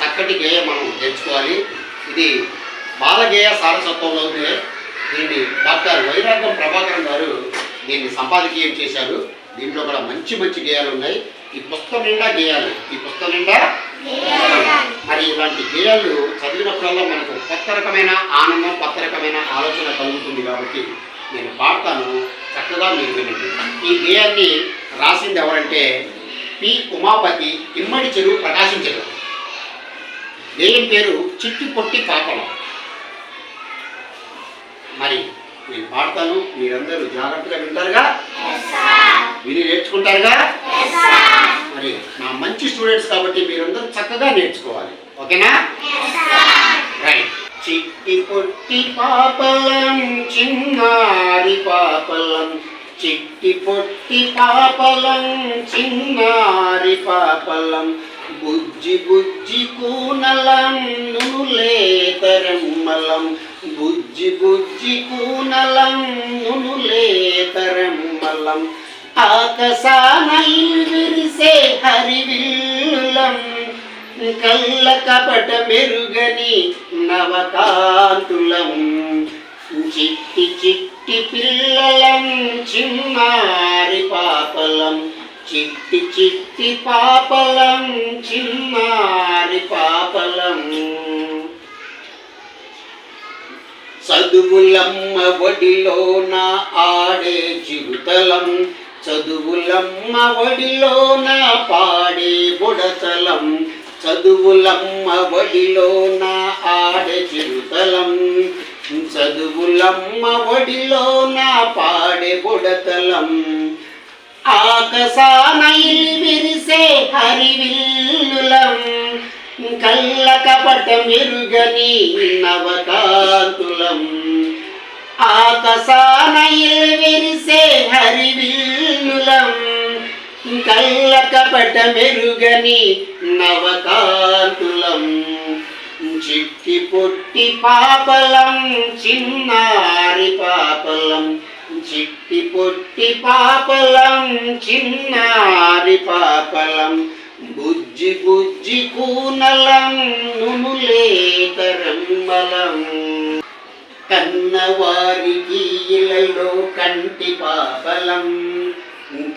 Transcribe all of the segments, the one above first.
చక్కటి గేయ మనం తెచ్చుకోవాలి ఇది బాలగేయ సారస్వతంలో ఉంది దీన్ని డాక్టర్ వైరాగ్యం ప్రభాకరన్ గారు దీన్ని సంపాదకీయం చేశారు. దీంట్లో కూడా మంచి మంచి గేయాలు ఉన్నాయి. ఈ పుస్తకం నిండా గేయాలు. ఈ పుస్తకం నిండా మరి ఇలాంటి గేయాలు చదివినప్పుడల్లా మనకు కొత్త రకమైన ఆనందం కొత్త రకమైన ఆలోచన కలుగుతుంది కాబట్టి నేను పాడతాను. చక్కగా మీరు వినండి. ఈ గేయాన్ని రాసింది ఎవరంటే పి ఉమాపతి ఇమ్మడి చెరువు ప్రకాశం చెరువు గేయం పేరు? చిట్టి పొట్టి పాపలం మరి నేను పాడతాను మీరందరూ జాగ్రత్తగా వింటారుగా? విని నేర్చుకుంటారుగా? మరి నా మంచి స్టూడెంట్స్ కాబట్టి మీరందరూ చక్కగా నేర్చుకోవాలి. ఓకేనా? రైట్ చిట్టి పొట్టి పాపలం చిన్నారి పాపలం చిట్టి పొట్టి పాపలం చిన్నారి పాపలం బుజ్జి బుజ్జి కూనలం నునులేతరమ్మలం బుజ్జి బుజ్జి కూనలం నునులేతరమ్మలం ఆకాశాన విరిసే హరివిల్లులం కళ్ళ కపట మెరుగని నవకాంతులం. చిట్టి చిట్టి పిల్లలం చిన్నారి పాపలం. చిట్టి చిట్టి పాపలం చిన్నారి పాపలం. చదువులమ్మ ఒడిలోన ఆడే చిరుతలం చదువులమ్మ ఒడిలోన పాడే బుడతలం. చదువులమ్మ ఒడిలోన ఆడే చిరుతలం చదువులమ్మ ఒడిలోన పా బుడతలం ఆకాశాన విరిసే హరివిల్లులం కళ్ళ కపట మెరుగని నవకాంతులం ఆకసానైల్ విరిసే హరివిల్లులం కళ్ళ కపట మెరుగని నవకాంతులం చిట్టి పొట్టి పాపలం చిన్నారి పాపలం చిట్టి పొట్టి పాపలం చిన్నారి పాపలం బుజ్జి బుజ్జి కూనలం నునులేతరమ్మలం కన్నవారికి ఇలలో కంటి పాపలం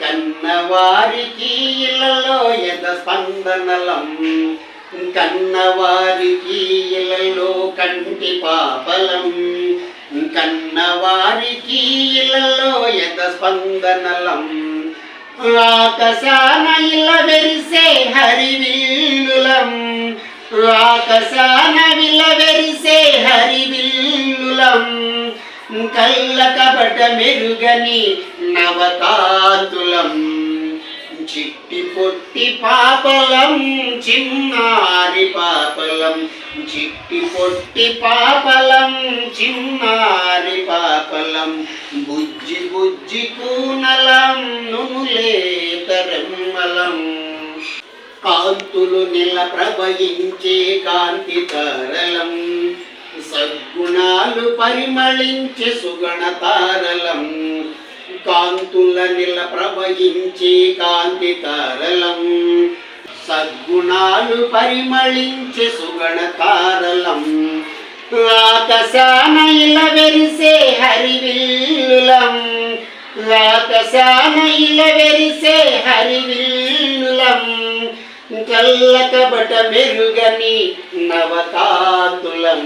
కన్నవారికి ఇలలో యద స్పందనలం కన్నవారికి ఇలలో కంటి పాపలం. కన్నవారికి ఇలలో ఎద స్పందనలం ఆకసాన ఇల వెరిసే హరివిల్లులం. ఆకసాన విల వెరిసే హరివిల్లులం. కళ్ళ కపట మెరుగని నవతాతులం. చిట్టి పొట్టి పాపలం చిన్నారి పాపలం. చిట్టి పొట్టి పాపలం చిన్నారి పాపలం. బుజ్జి బుజ్జి కూనలం నునులేతరమ్మలం కాంతులు నెల ప్రభయించే కాంతి తరలం. సద్గుణాలు పరిమళించే సుగణ తారలం. కాంతుల నిల ప్రవహించే కాంతి తారలం సద్గుణాలు పరిమళించే సుగణ తారలం ఆకాశాన ఇల వెరిసే హరివిల్లులం. ఆకాశాన ఇల వెరిసే హరివిల్లులం. కల్లకబట మెరుగని నవకాంతులం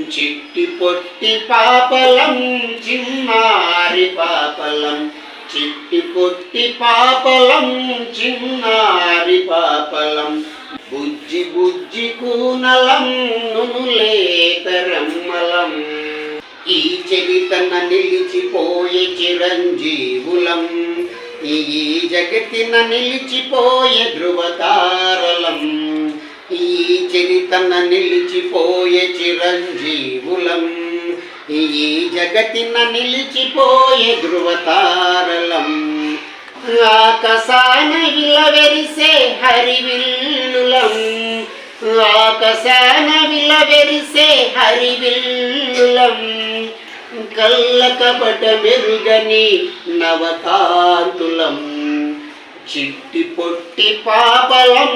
చిట్టి పొట్టి పాపలం చిన్నారి పాపలం. చిట్టి పొట్టి పాపలం చిన్నారి పాపలం. బుజ్జి బుజ్జి కూనలం నునులేతరమ్మలం ఈ చెవితన నిలిచిపోయే చిరంజీవులం. ఈ జగతిన నిలిచిపోయే ధృవతారలం తన నిలిచిపోయే చిరంజీవులం. ఈ జగతిన నిలిచిపోయే ధృవతారలం. ఆకసాన విలవెరిసే హరివిల్లులం. ఆకసాన విలవెరిసే హరివిల్లులం. కళ్ళ కపట మెరుగని నవకాంతులం చిట్టి పొట్టి పాపలం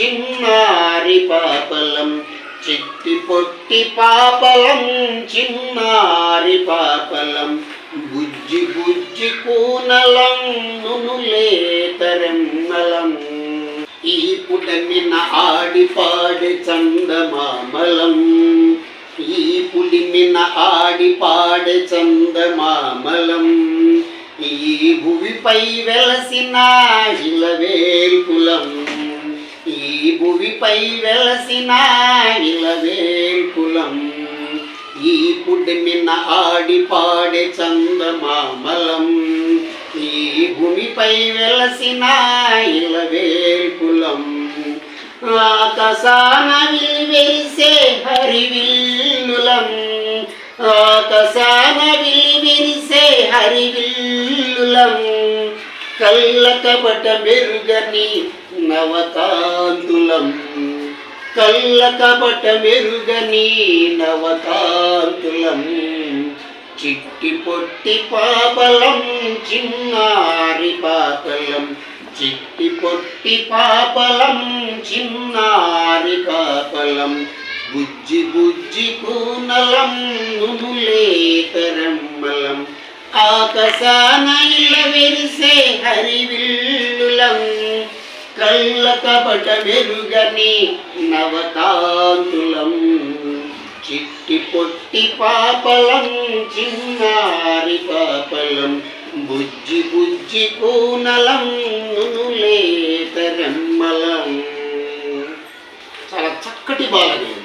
చిన్నారి పాపలం. చిట్టి పొట్టి పాపలం చిన్నారి పాపలం. బుజ్జి బుజ్జి కూనలం నునులేతరెమ్మలం ఈ పుడమిన ఆడి పాడి చందమామలం. ఈ పులిమిన ఆడి పాడే చందమామలం. ఈ భువిపై వెలసిన ఇలవేల్పులం. ఈ భువిపై వెలసిన ఇలవేల్పులం. ఈ పుడిమిన ఆడి పాడే చందమామలం. ఈ భూమిపై వెలసిన ఇలవేల్పులం. ఆకాశాన వెలిసే హరివిల్లులం. ఆకాశాన కళ్ళ కపట మెరుగని నవకాంతులం కళ్ళ కపట మెరుగని నవకాంతులం చిట్టి పొట్టి పాపలం చిన్నారి పాపలం. చిట్టి పొట్టి పాపలం చిన్నారి పాపలం. బుజ్జి బుజ్జి కూనలం నునులేతరమ్మలం ఆకాశాన ఇళ్ళ వెరిసే హరివిల్లులం కళ్ళ కపట మెరుగని నవతాంతులం. చిట్టి పొట్టి పాపలం చిన్నారి పాపలం బుజ్జి బుజ్జి కూనలం నునులేతరమ్మలం చాలా చక్కటి బాలగేయం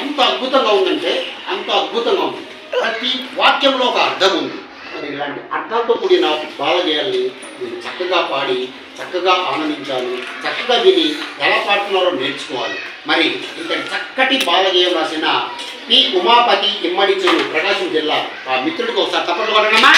ఎంత అద్భుతంగా ఉందంటే అంత అద్భుతంగా ఉంది. ప్రతి వాక్యంలో ఒక అర్థం ఉంది. మరి ఇలాంటి అర్థాలతో కూడిన బాలగేయాల్ని మీరు చక్కగా పాడి చక్కగా ఆనందించాలి చక్కగా విని ఎలా పాడుతున్నారో నేర్చుకోవాలి. మరి ఇంత చక్కటి బాలగేయం రాసిన పి. ఉమాపతి ఇమ్మడి చెరువు ప్రకాశం జిల్లా ఆ మిత్రుడికి ఒకసారి తప్పట్లు కొట్టనమ్మా